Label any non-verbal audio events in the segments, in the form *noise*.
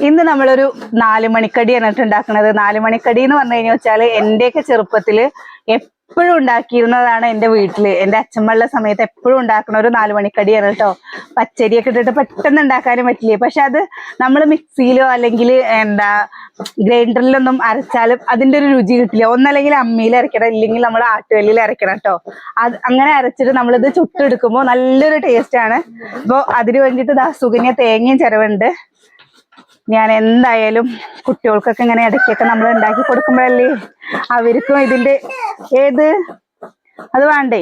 ഇന്ന് നമ്മളൊരു നാലുമണിക്കടി എന്നിട്ട് ഉണ്ടാക്കുന്നത് നാല് മണിക്കടി എന്ന് പറഞ്ഞു കഴിഞ്ഞാൽ എന്റെയൊക്കെ ചെറുപ്പത്തിൽ എപ്പോഴും ഉണ്ടാക്കിയിരുന്നതാണ് എന്റെ വീട്ടിൽ. എന്റെ അച്ഛമ്മയുള്ള സമയത്ത് എപ്പോഴും ഉണ്ടാക്കുന്ന ഒരു നാലുമണിക്കടിയാണ് കേട്ടോ. പച്ചരിയൊക്കെ ഇട്ടിട്ട് പെട്ടെന്ന് ഉണ്ടാക്കാനും പറ്റില്ലേ? പക്ഷെ അത് നമ്മൾ മിക്സിയിലോ അല്ലെങ്കിൽ എന്താ ഗ്രൈൻഡറിലൊന്നും അരച്ചാലും അതിന്റെ ഒരു രുചി കിട്ടില്ല. ഒന്നല്ലെങ്കിൽ അമ്മിയിൽ അരയ്ക്കണം ഇല്ലെങ്കിൽ നമ്മൾ ആട്ടുകല്ലിൽ അരയ്ക്കണം കേട്ടോ. അത് അങ്ങനെ അരച്ചിട്ട് നമ്മളിത് ചുട്ടെടുക്കുമ്പോൾ നല്ലൊരു ടേസ്റ്റ് ആണ്. അപ്പോൾ അതിന് വേണ്ടിയിട്ട് ദാ തേങ്ങയും ചിരവുണ്ട്. ഞാൻ എന്തായാലും കുട്ടികൾക്കൊക്കെ ഇങ്ങനെ ഇടയ്ക്കൊക്കെ നമ്മൾ ഉണ്ടാക്കി കൊടുക്കുമ്പോഴല്ലേ അവർക്കും ഇതിന്റെ ഏത്? അത് വേണ്ടേ?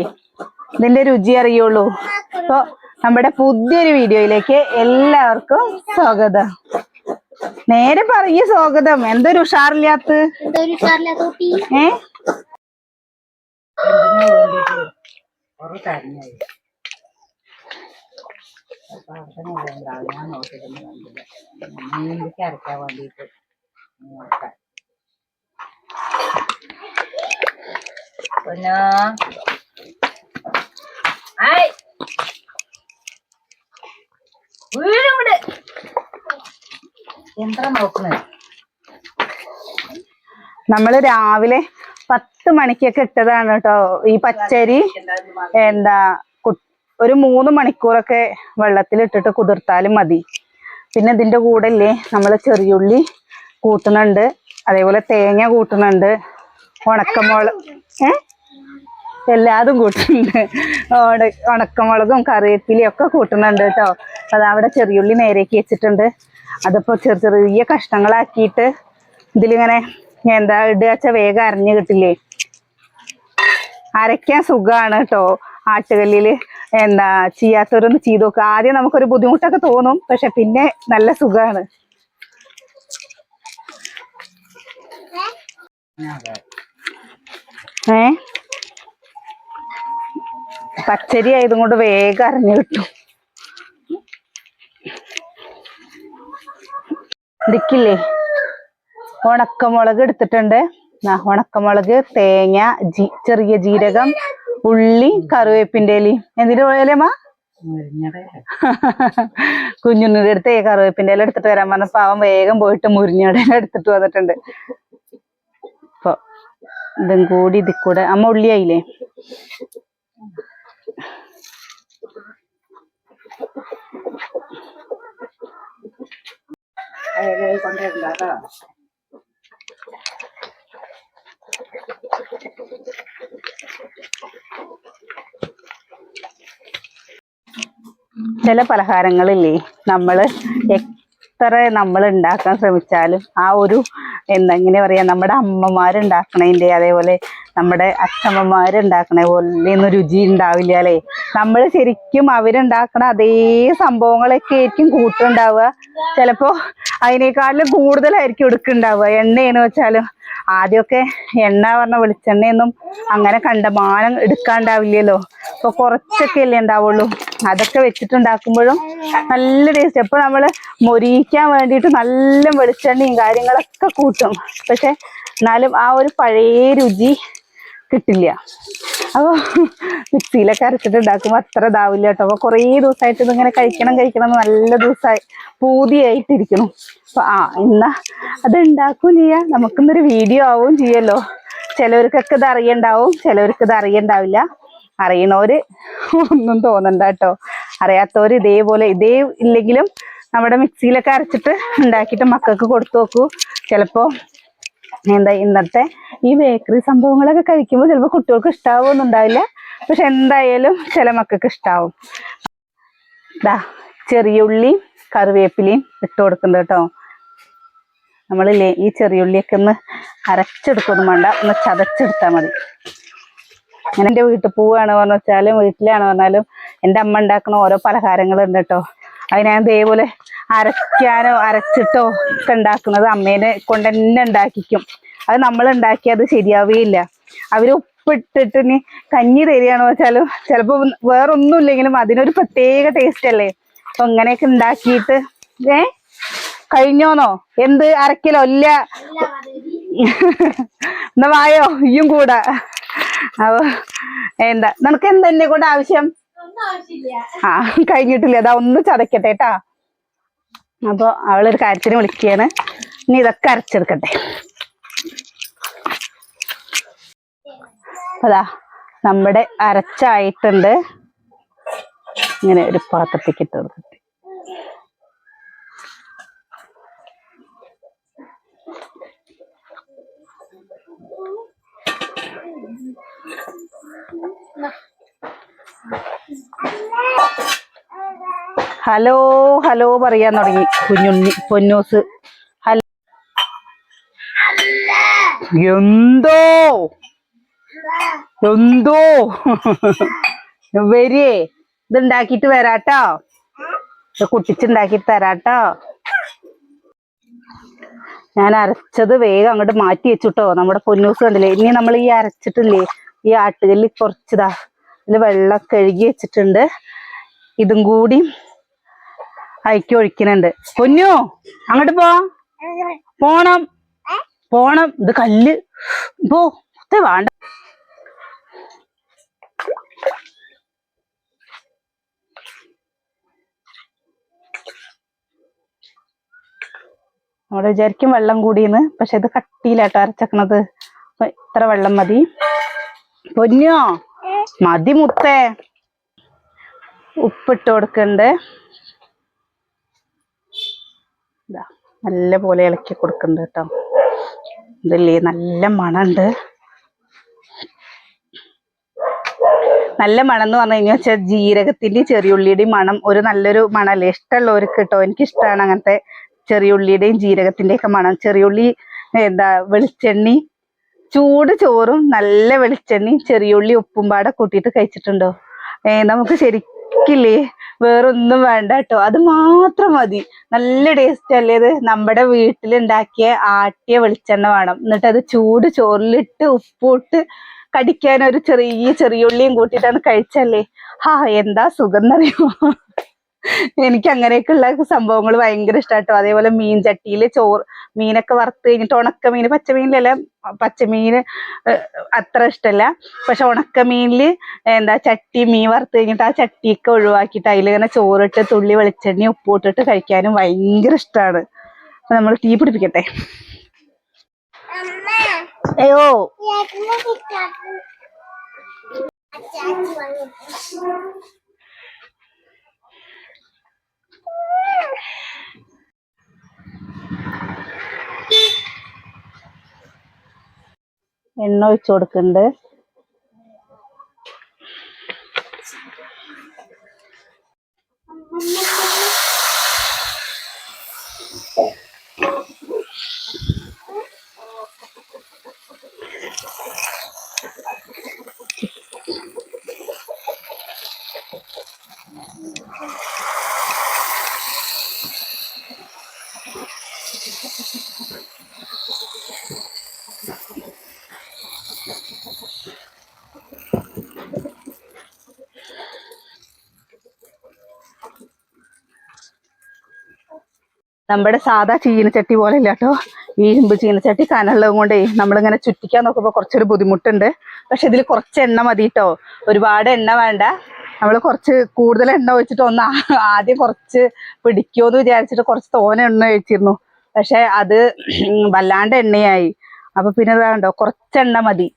ഇതിന്റെ രുചി അറിയുള്ളൂ. അപ്പൊ നമ്മുടെ പുതിയൊരു വീഡിയോയിലേക്ക് എല്ലാവർക്കും സ്വാഗതം. നേരെ പറയൂ സ്വാഗതം. എന്തൊരു ഉഷാറില്ലാത്ത? എന്തൊരു ഉഷാറില്ലാത്ത കുട്ടി ഏ നീന്തിക്ക് അരക്കാൻ വേണ്ടിയിട്ട് നോക്കാം പൊന്നോ? ആയ് വീഴും കൂടെ യന്ത്രം നോക്കുന്നത് നമ്മൾ രാവിലെ പത്ത് മണിക്കൊക്കെ ഇട്ടതാണ് കേട്ടോ. ഈ പച്ചരി എന്താ ഒരു മൂന്ന് മണിക്കൂറൊക്കെ വെള്ളത്തിലിട്ടിട്ട് കുതിർത്താലും മതി. പിന്നെ ഇതിന്റെ കൂടെ ഇല്ലേ നമ്മൾ ചെറിയുള്ളി കൂട്ടുന്നുണ്ട്. അതേപോലെ തേങ്ങ കൂട്ടുന്നുണ്ട്. ഉണക്കമുളക് ഏ? എല്ലാതും കൂട്ടുന്നുണ്ട്. ഉണ- ഉണക്കമുളകും കറിവേപ്പിലയും ഒക്കെ കൂട്ടുന്നുണ്ട് കേട്ടോ. അത് അവിടെ ചെറിയുള്ളി നേരേക്ക് വെച്ചിട്ടുണ്ട്. അതിപ്പോൾ ചെറിയ ചെറിയ കഷ്ണങ്ങളാക്കിയിട്ട് ഇതിലിങ്ങനെ എന്താ ഇടുക വെച്ചാൽ വേഗം അരഞ്ഞു കിട്ടില്ലേ? അരയ്ക്കാൻ സുഖമാണ് കേട്ടോ. ആട്ടുകല്ലിൽ എന്താ ചെയ്യാത്തവരൊന്ന് ചെയ്തു നോക്കുക ആദ്യം നമുക്കൊരു ബുദ്ധിമുട്ടൊക്കെ തോന്നും പക്ഷെ പിന്നെ നല്ല സുഖമാണ് ഏ? പച്ചരി ആയതും കൊണ്ട് വേഗം അറിഞ്ഞു കിട്ടും. ഇതിക്കില്ലേ? ഉണക്കമുളക് എടുത്തിട്ടുണ്ട്. ഉണക്കമുളക് തേങ്ങ ചെറിയ ജീരകം ഉള്ളി കറിവേപ്പിന്റെ ഇലി എന്തിന്റെ മുരിഞ്ഞത് *laughs* കുഞ്ഞുണ്ണിയുടെ അടുത്ത് കറിവേപ്പിന്റെ ഇല എടുത്തിട്ട് വരാൻ പറഞ്ഞ പാവം വേഗം പോയിട്ട് മുരിഞ്ഞയുടെ ഇല എടുത്തിട്ട് വന്നിട്ടുണ്ട്. അപ്പൊ ഇതും കൂടി ഇതിൽ കൂടെ. അമ്മ ഉള്ളിയായില്ലേ കൊണ്ടുവരണ്ടോ ചില പലഹാരങ്ങളില്ലേ നമ്മൾ എത്ര നമ്മൾ ഉണ്ടാക്കാൻ ശ്രമിച്ചാലും ആ ഒരു എന്താ ഇങ്ങനെ പറയാ നമ്മുടെ അമ്മമാരുണ്ടാക്കണതിന്റെ അതേപോലെ നമ്മുടെ അച്ഛമ്മമാരുണ്ടാക്കണ പോലെ ഒന്നും രുചി ഉണ്ടാവില്ല അല്ലേ? നമ്മൾ ശരിക്കും അവരുണ്ടാക്കണ അതേ സംഭവങ്ങളൊക്കെ ആയിരിക്കും കൂട്ടുണ്ടാവുക. ചിലപ്പോ അതിനേക്കാളിലും കൂടുതലായിരിക്കും എടുക്കുന്നുണ്ടാവുക. എണ്ണയെന്ന് വെച്ചാലും ആദ്യമൊക്കെ എണ്ണ പറഞ്ഞ വെളിച്ചെണ്ണയൊന്നും അങ്ങനെ കണ്ടമാനം എടുക്കാണ്ടാവില്ലല്ലോ. അപ്പൊ കുറച്ചൊക്കെ അല്ലേ ഉണ്ടാവുള്ളൂ. അതൊക്കെ വെച്ചിട്ടുണ്ടാക്കുമ്പോഴും നല്ല ടേസ്റ്റ് ഇപ്പൊ നമ്മൾ മൊരിക്കാൻ വേണ്ടിയിട്ട് നല്ല വെളിച്ചെണ്ണയും കാര്യങ്ങളൊക്കെ കൂട്ടും. പക്ഷെ എന്നാലും ആ ഒരു പഴയ രുചി കിട്ടില്ല. അപ്പൊ മിക്സിയിലൊക്കെ അരച്ചിട്ട് ഉണ്ടാക്കുമ്പോൾ അത്ര ഇതാവില്ല കേട്ടോ. അപ്പൊ കുറേ ദിവസമായിട്ട് ഇതിങ്ങനെ കഴിക്കണം കഴിക്കണം നല്ല ദിവസമായി പൂതിയായിട്ടിരിക്കണം അപ്പൊ ആ എന്നാ അത് ഉണ്ടാക്കുകയും ചെയ്യാം. നമുക്കിന്നൊരു വീഡിയോ ആവുകയും ചെയ്യല്ലോ. ചിലവർക്കൊക്കെ ഇത് അറിയണ്ടാവും ചിലവർക്ക് ഇത് അറിയണ്ടാവില്ല. അറിയണവര് ഒന്നും തോന്നണ്ട കേട്ടോ. അറിയാത്തവര് ഇതേപോലെ ഇതേ ഇല്ലെങ്കിലും നമ്മുടെ മിക്സിയിലൊക്കെ അരച്ചിട്ട് ഉണ്ടാക്കിയിട്ട് മക്കൾക്ക് കൊടുത്തു നോക്കൂ. ചിലപ്പോ എന്താ ഇന്നത്തെ ഈ ബേക്കറി സംഭവങ്ങളൊക്കെ കഴിക്കുമ്പോൾ ചിലപ്പോൾ കുട്ടികൾക്ക് ഇഷ്ടാവുമൊന്നും ഉണ്ടാവില്ല പക്ഷെ എന്തായാലും ചില മക്കൾക്ക് ഇഷ്ടാവും. ദാ ചെറിയ ഉള്ളിയും കറിവേപ്പിലയും ഇട്ട് കൊടുക്കുന്നത് കേട്ടോ. നമ്മളില്ലേ ഈ ചെറിയ ഉള്ളിയൊക്കെ ഒന്ന് അരച്ചെടുക്കൊന്നും വേണ്ട. ഒന്ന് ചതച്ചെടുത്താൽ മതി. ഞാൻ എന്റെ വീട്ടിൽ പോവുകയാണ് പറഞ്ഞു വെച്ചാലും വീട്ടിലാണ് പറഞ്ഞാലും എന്റെ അമ്മ ഉണ്ടാക്കുന്ന ഓരോ പലഹാരങ്ങളുണ്ട് കേട്ടോ. അത് ഞാൻ ഇതേപോലെ അരയ്ക്കാനോ അരച്ചിട്ടോ ഒക്കെ ഉണ്ടാക്കുന്നത് അമ്മേനെ കൊണ്ട് തന്നെ ഉണ്ടാക്കിക്കും. അത് നമ്മൾ ഉണ്ടാക്കിയത് ശരിയാവുകയില്ല അവർ ഉപ്പിട്ടിട്ട് ഇനി കഞ്ഞി തരികയാണോ വെച്ചാലും ചിലപ്പോൾ വേറൊന്നും ഇല്ലെങ്കിലും അതിനൊരു പ്രത്യേക ടേസ്റ്റ് അല്ലേ? അപ്പൊ ഇങ്ങനെയൊക്കെ ഉണ്ടാക്കിയിട്ട് ഏ? കഴിഞ്ഞോന്നോ? എന്ത് അരക്കിലോ? ഇല്ല. എന്നാ വായോ? ഇയും കൂടാ. അപ്പൊ എന്താ? നിനക്ക് എന്തെന്നെ കൂടെ ആവശ്യം? ആ കഴിഞ്ഞിട്ടില്ല. അതാ ഒന്ന് ചതക്കട്ടെ ട്ടാ അപ്പോൾ അവളൊരു കാര്യത്തിന് വിളിക്കുകയാണ്. ഇനി ഇതൊക്കെ അരച്ചെടുക്കട്ടെ. അതാ നമ്മുടെ അരച്ചായിട്ടുണ്ട്. ഇങ്ങനെ ഒരു പാത്രത്തേക്ക് ഇട്ട് കൊടുക്കട്ടെ ഹലോ ഹലോ പറയാൻ തുടങ്ങി. കുഞ്ഞുണ്ണി പൊന്നൂസ്. ഹലോ. എന്തോ? എന്തോ? വരിയേ ഇതുണ്ടാക്കിട്ട് വരാട്ടോ. കുട്ടിച്ചുണ്ടാക്കിട്ട് തരാട്ടോ. ഞാൻ അരച്ചത് വേഗം അങ്ങോട്ട് മാറ്റി വെച്ചുട്ടോ. നമ്മുടെ പൊന്നൂസ് കണ്ടില്ലേ ഇനി നമ്മൾ ഈ അരച്ചിട്ടില്ലേ ഈ ആട്ടുകല്ലിൽ കുറച്ചിതാ. ഇതിൽ വെള്ളം കഴുകി വെച്ചിട്ടുണ്ട്. ഇതും കൂടി അയക്കി ഒഴിക്കുന്നുണ്ട്. കുഞ്ഞു അങ്ങോട്ട് പോ. പോണം. പോണം. ഇത് കല്ല്. പോ. വേണ്ട. നമ്മൾ വിചാരിക്കും വെള്ളം കൂടിയെന്ന് പക്ഷെ ഇത് കട്ടിയിലാട്ടോ അരച്ചക്കണത്. ഇത്ര വെള്ളം മതി. പൊന്നോ മതി മുത്തേ. ഉപ്പിട്ട് കൊടുക്കണ്ട് ഇതാ നല്ല പോലെ ഇളക്കി കൊടുക്കുന്നുണ്ട് കേട്ടോ. ഇതില്ലേ നല്ല മണമുണ്ട് നല്ല മണം എന്ന് പറഞ്ഞു കഴിഞ്ഞാൽ വെച്ചാൽ ജീരകത്തിന്റെ ചെറിയുള്ളിയുടെയും മണം ഒരു നല്ലൊരു മണല്ലേ? ഇഷ്ടമുള്ളവർക്ക് കേട്ടോ എനിക്ക് ഇഷ്ടമാണ് അങ്ങനത്തെ ചെറിയുള്ളിയുടെയും ജീരകത്തിന്റെയൊക്കെ മണം. ചെറിയുള്ളി എന്താ വെളിച്ചെണ്ണി ചൂട് ചോറും നല്ല വെളിച്ചെണ്ണയും ചെറിയുള്ളി ഉപ്പും പാടെ കൂട്ടിയിട്ട് കഴിച്ചിട്ടുണ്ടോ? നമുക്ക് ശരിക്കില്ലേ? വേറൊന്നും വേണ്ട കേട്ടോ. അത് മാത്രം മതി. നല്ല ടേസ്റ്റ് അല്ലേ ഇത്? നമ്മുടെ വീട്ടിലുണ്ടാക്കിയ ആട്ടിയ വെളിച്ചെണ്ണ വേണം. എന്നിട്ട് അത് ചൂട് ചോറിലിട്ട് ഉപ്പിട്ട് കടിക്കാൻ ഒരു ചെറിയ ചെറിയ ചെറിയുള്ളിയും കൂട്ടിയിട്ടാണ് കഴിച്ചല്ലേ? ഹാ എന്താ സുഖം എന്നറിയുമോ? എനിക്ക് അങ്ങനെയൊക്കെയുള്ള സംഭവങ്ങൾ ഭയങ്കര ഇഷ്ടാട്ടോ. അതേപോലെ മീൻ ചട്ടിയിൽ ചോറ് മീനൊക്കെ വറുത്ത് കഴിഞ്ഞിട്ട് ഉണക്ക മീൻ പച്ചമീനിലെല്ലാം പച്ചമീൻ അത്ര ഇഷ്ടമല്ല പക്ഷെ ഉണക്ക മീനിൽ എന്താ ചട്ടി മീൻ വറുത്ത് കഴിഞ്ഞിട്ട് ആ ചട്ടിയൊക്കെ ഒഴിവാക്കിയിട്ട് അതിലിങ്ങനെ ചോറിട്ട് തുള്ളി വെളിച്ചെണ്ണ ഉപ്പ് ഇട്ടിട്ട് കഴിക്കാനും ഭയങ്കര ഇഷ്ടമാണ് നമ്മൾ തീ പിടിപ്പിക്കട്ടെ. അയ്യോ. എണ്ണ ഒഴിച്ചു കൊടുക്കുന്നുണ്ട്. നമ്മുടെ സാധാ ചീനച്ചട്ടി പോലെ ഇല്ല കേട്ടോ ഈ ഇരുമ്പ് ചീനച്ചട്ടി കനമുള്ളത് കൊണ്ടേ നമ്മളിങ്ങനെ ചുറ്റിക്കാൻ നോക്കുമ്പോൾ കുറച്ചൊരു ബുദ്ധിമുട്ടുണ്ട്. പക്ഷെ ഇതിൽ കുറച്ച് എണ്ണ മതി കേട്ടോ ഒരുപാട് എണ്ണ വേണ്ട. നമ്മൾ കുറച്ച് കൂടുതൽ എണ്ണ ഒഴിച്ചിട്ട് ഒന്ന് ആദ്യം കുറച്ച് പിടിക്കുമോ എന്ന് വിചാരിച്ചിട്ട് കുറച്ച് തോനെ എണ്ണ ഒഴിച്ചിരുന്നു. പക്ഷെ അത് വല്ലാണ്ട് എണ്ണയായി. അപ്പൊ പിന്നെ ഇതാണ്ടോ കുറച്ച് എണ്ണ മതി.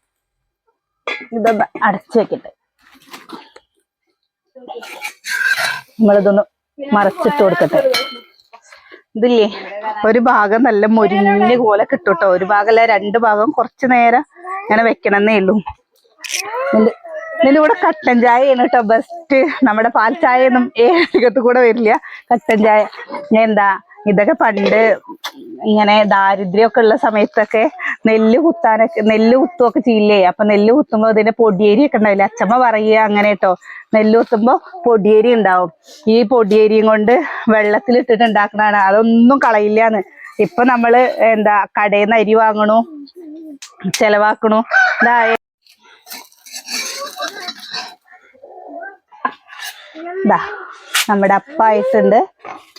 ഇതൊന്ന് അടച്ചു വെക്കട്ടെ. നമ്മളിതൊന്ന് മറച്ചിട്ട് കൊടുക്കട്ടെ. ഇതില്ലേ? ഒരു ഭാഗം നല്ല മുരിഞ്ഞ പോലെ കിട്ടും കേട്ടോ ഒരു ഭാഗമല്ല രണ്ട് ഭാഗം കുറച്ച് നേരം ഇങ്ങനെ വെക്കണമെന്നേ ഉള്ളൂ. ഇതിന്റെ കട്ടൻ കൂടെ കട്ടൻ ചായയാണ് കേട്ടോ ബെസ്റ്റ് നമ്മുടെ പാൽ ചായ ഒന്നും ഏകത്ത് കൂടെ വരില്ല. കട്ടൻ ചായ. എന്താ? ഇതൊക്കെ പണ്ട് ഇങ്ങനെ ദാരിദ്ര്യമൊക്കെ ഉള്ള സമയത്തൊക്കെ നെല്ല് കുത്താനൊക്കെ നെല്ല് കുത്തുമൊക്കെ ചെയ്യില്ലേ? അപ്പൊ നെല്ല് കുത്തുമ്പോ അതിന്റെ പൊടിയേരി ഒക്കെ ഉണ്ടാവില്ലേ? അച്ഛമ്മ പറയുക അങ്ങനെ കേട്ടോ. നെല്ല് കുത്തുമ്പോ പൊടിയേരി ഉണ്ടാവും. ഈ പൊടിയേരിയും കൊണ്ട് വെള്ളത്തിലിട്ടിട്ട് ഉണ്ടാക്കണതാണ്. അതൊന്നും കളയില്ലാന്ന്. ഇപ്പൊ നമ്മൾ എന്താ കടയിൽ നിന്ന് അരി വാങ്ങണു ചെലവാക്കണു. ഇതാ. ദാ നമ്മുടെ അപ്പായിട്ടുണ്ട്.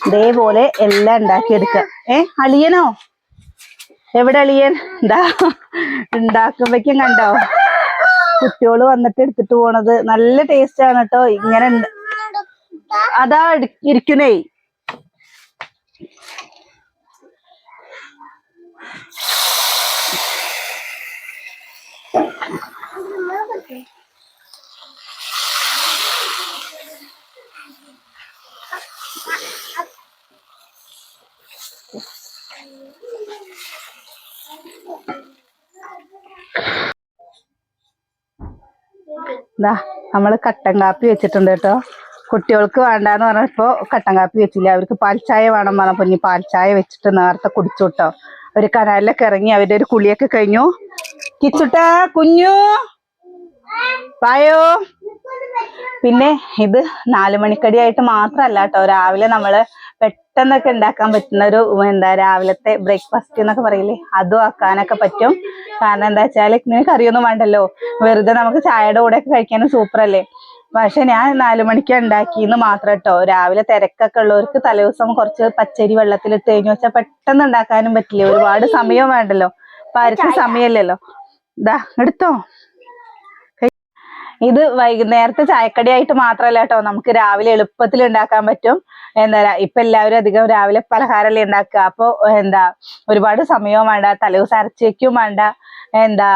ഇതേപോലെ എല്ലാം ഉണ്ടാക്കിയെടുക്കുക ഏ അളിയനോ? എവിടെ അളിയൻ? എന്താ ഉണ്ടാക്കുമ്പോഴേക്കും കണ്ടോ? കുട്ടികൾ വന്നിട്ട് എടുത്തിട്ട് പോണത് നല്ല ടേസ്റ്റ് ആണ് കേട്ടോ. ഇങ്ങനെ അതാ ഇരിക്കുന്നേ. Thank you. ഇതാ നമ്മൾ കട്ടൻ കാപ്പി വെച്ചിട്ടുണ്ട് കേട്ടോ. കുട്ടികൾക്ക് വേണ്ടാന്ന് പറഞ്ഞപ്പോൾ കട്ടൻ കാപ്പി വെച്ചില്ല. അവർക്ക് പാൽച്ചായ വേണം പറഞ്ഞപ്പോൾ ഇനി പാൽച്ചായ വെച്ചിട്ട് നേരത്തെ കുടിച്ചു കേട്ടോ. ഒരു കനാലിലൊക്കെ ഇറങ്ങി അവരുടെ ഒരു കുളിയൊക്കെ കഴിഞ്ഞു. കിച്ചുട്ടാ കുഞ്ഞു. വായോ? പിന്നെ ഇത് നാല് മണിക്കടിയായിട്ട് മാത്രല്ല കേട്ടോ രാവിലെ നമ്മൾ പെട്ടെന്നൊക്കെ ഉണ്ടാക്കാൻ പറ്റുന്ന ഒരു എന്താ രാവിലത്തെ ബ്രേക്ക്ഫാസ്റ്റ് എന്നൊക്കെ പറയില്ലേ? അതും ആക്കാനൊക്കെ പറ്റും. കാരണം എന്താ വെച്ചാൽ നിനക്ക് കറിയൊന്നും വേണ്ടല്ലോ. വെറുതെ നമുക്ക് ചായയുടെ കൂടെ ഒക്കെ കഴിക്കാനും സൂപ്പർ അല്ലേ പക്ഷെ ഞാൻ നാലു മണിക്ക് ഉണ്ടാക്കിയെന്ന് മാത്രം കേട്ടോ രാവിലെ തിരക്കൊക്കെ ഉള്ളവർക്ക് തലേദിവസം കുറച്ച് പച്ചരി വെള്ളത്തിലിട്ട് കഴിഞ്ഞു വെച്ചാൽ പെട്ടെന്ന് ഉണ്ടാക്കാനും പറ്റില്ല? ഒരുപാട് സമയം വേണ്ടല്ലോ. അപ്പൊ ആർക്കും സമയമില്ലല്ലോ ഇതാ എടുത്തോ? ഇത് വൈകുന്നേരത്തെ ചായക്കടിയായിട്ട് മാത്രമല്ല കേട്ടോ. നമുക്ക് രാവിലെ എളുപ്പത്തിൽ ഉണ്ടാക്കാൻ പറ്റും. എന്താ പറയാ ഇപ്പൊ എല്ലാവരും അധികം രാവിലെ പലഹാരമല്ലേ ഉണ്ടാക്കുക. അപ്പൊ എന്താ ഒരുപാട് സമയവും വേണ്ട തലേദിവസം അരച്ചേക്കും വേണ്ട. എന്താ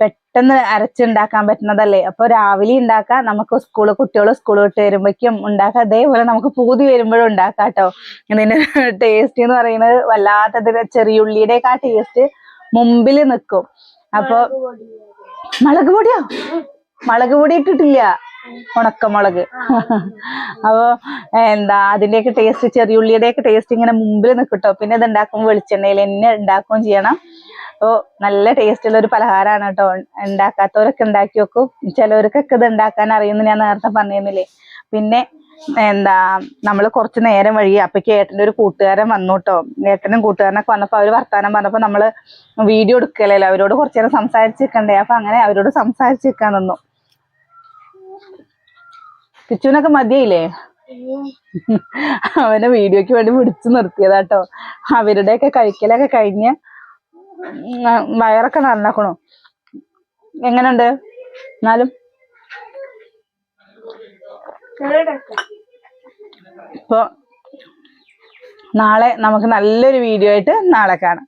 പെട്ടെന്ന് അരച്ചുണ്ടാക്കാൻ പറ്റുന്നതല്ലേ. അപ്പൊ രാവിലെ ഉണ്ടാക്കാം നമുക്ക് സ്കൂൾ കുട്ടികൾ സ്കൂൾ വിട്ട് വരുമ്പോഴേക്കും ഉണ്ടാക്കാം. അതേപോലെ നമുക്ക് പൂതി വരുമ്പോഴും ഉണ്ടാക്കാം കേട്ടോ. ഇതിന്റെ ടേസ്റ്റ് എന്ന് പറയുന്നത് വല്ലാത്തത് ചെറിയുള്ളിയുടെയൊക്കെ ആ ടേസ്റ്റ് മുമ്പിൽ നിൽക്കും. അപ്പൊ മുളക് പൊടിയോ? മുളക് പൊടി ഇട്ടിട്ടില്ല. ഉണക്കമുളക്. അപ്പൊ എന്താ അതിന്റെയൊക്കെ ടേസ്റ്റ് ചെറിയുള്ളിയുടെയൊക്കെ ടേസ്റ്റ് ഇങ്ങനെ മുമ്പിൽ നിൽക്കട്ടോ പിന്നെ ഇത് ഉണ്ടാക്കുമ്പോൾ വെളിച്ചെണ്ണയിൽ എന്നെ ഉണ്ടാക്കുകയും ചെയ്യണം. അപ്പോൾ നല്ല ടേസ്റ്റ് ഉള്ള ഒരു പലഹാരമാണ് കേട്ടോ ഉണ്ടാക്കാത്തവരൊക്കെ ഉണ്ടാക്കി വെക്കും. ചിലവർക്കൊക്കെ ഇത് ഉണ്ടാക്കാൻ അറിയുമെന്ന് ഞാൻ നേരത്തെ പറഞ്ഞിരുന്നില്ലേ. പിന്നെ എന്താ നമ്മൾ കുറച്ച് നേരം വഴി അപ്പക്ക് ഏട്ടന്റെ ഒരു കൂട്ടുകാരൻ വന്നു കേട്ടോ ഏട്ടനും കൂട്ടുകാരനൊക്കെ വന്നപ്പോൾ അവർ വർത്താനം പറഞ്ഞപ്പോൾ നമ്മൾ വീഡിയോ എടുക്കലല്ലോ. അവരോട് കുറച്ച് നേരം സംസാരിച്ച് നിൽക്കണ്ടേ അപ്പൊ അങ്ങനെ അവരോട് സംസാരിച്ച് നിൽക്കാൻ നിന്നു. കിച്ചുവിനൊക്കെ മതിയായില്ലേ? അവനെ വീഡിയോക്ക് വേണ്ടി പിടിച്ചു നിർത്തിയതാട്ടോ. അവരുടെയൊക്കെ കഴിക്കലൊക്കെ കഴിഞ്ഞ് വയറൊക്കെ നന്നാക്കണു? എങ്ങനുണ്ട്? എന്നാലും? ഇപ്പൊ നാളെ നമുക്ക് നല്ലൊരു വീഡിയോ ആയിട്ട് നാളെ കാണാം.